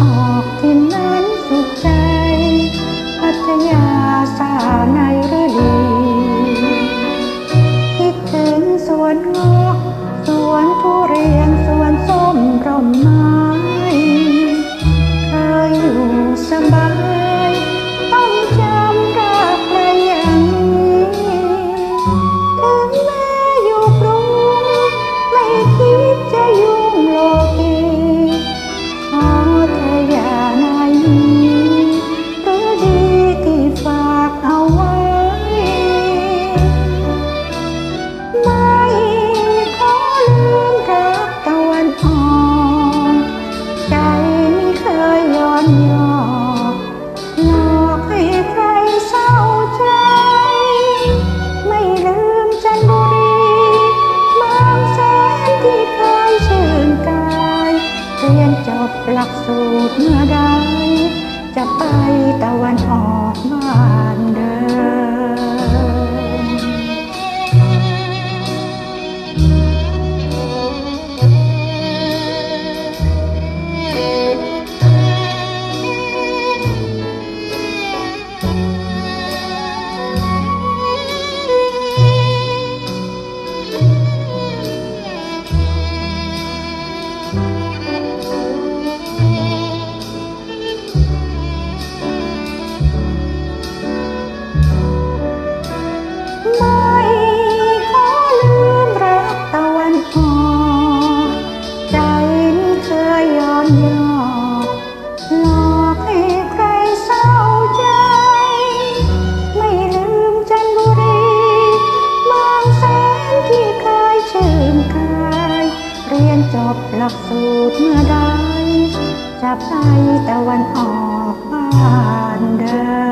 ออกที่นั้นสุดใจ พัทยาสาในฤดีคิดถึงสวนงอกสวนทุเรียนสวนส้มร่มไม้เคยอยู่สบายต้องจำรักเลยอย่างนี้ถึงแม้ ลักสูตรเมื่อใดจะไปตะวันออกบ้านเดิม จบหลักสูตรเมื่อใดจับไปตะวันออกบ้านเดิน